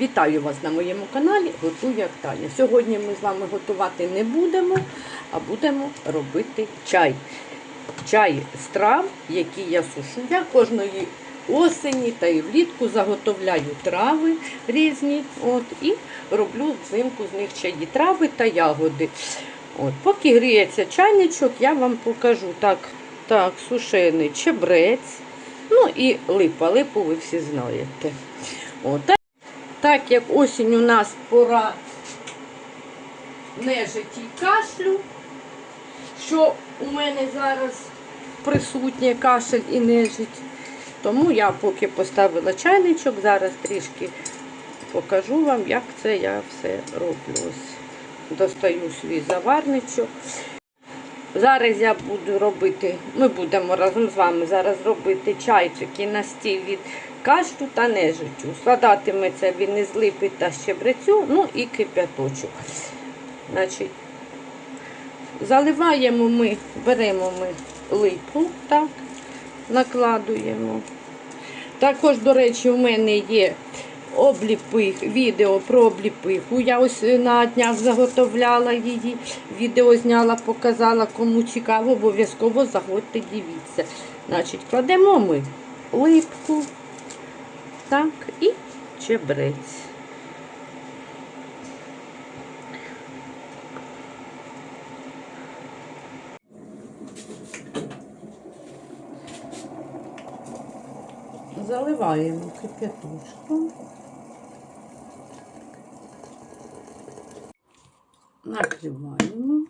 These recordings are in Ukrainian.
Вітаю вас на моєму каналі Готую як Таня. Сьогодні ми з вами готувати не будемо, а будемо робити чай. Чай з трав, які я сушу. Я кожної осені та і влітку заготовляю трави різні. От, і роблю взимку з них чаї трави та ягоди. От, поки гріється чайничок, я вам покажу так, так, сушений чебрець. Ну і липа. Липу ви всі знаєте. От, так, як осінь у нас пора нежиті й кашлю, що у мене зараз присутнє кашель і нежить. Тому я поки поставила чайничок, зараз трішки покажу вам, як це я все роблю. Ось Достаю свій заварничок. Зараз я буду робити, ми будемо разом з вами зараз робити чайчик і настій від кашлю та нежиттю. Складатиметься він із липи та щебрецю, ну і кип'яточок. Значить, заливаємо ми, беремо ми липу, так, накладуємо. Також, до речі, у мене є обліпих, відео про обліпиху. Я ось на днях заготовляла її, відео зняла, показала, кому цікаво, обов'язково заходьте, дивіться. Значить, кладемо ми липку, так, і чебрець. Заливаємо кип'яточком. Накриваємо.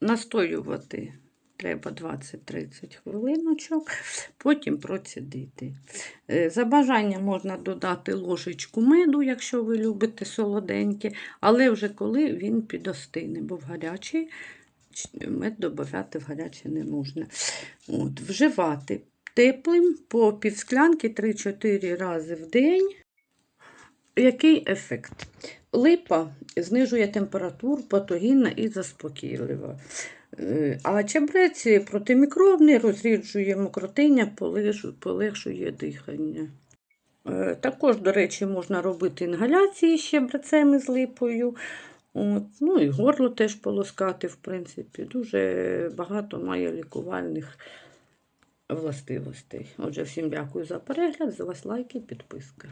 Настоювати треба 20-30 хвилиночок, потім процідити. Е, За бажанням можна додати ложечку меду, якщо ви любите солоденьке, але вже коли він підостине, бо в гарячий мед додати в гарячий не можна. От, Вживати теплим по півсклянки 3-4 рази в день. Який ефект? Липа знижує температуру, патогінна і заспокійлива. Е, А чебрець протимікробний, розріджує мокротиння, полегшує дихання. Е, Також, до речі, можна робити інгаляції з щебрецем і з липою. От, ну і горло теж полоскати, в принципі. Дуже багато має лікувальних властивостей. Отже, всім дякую за перегляд, за вас лайки, підписка.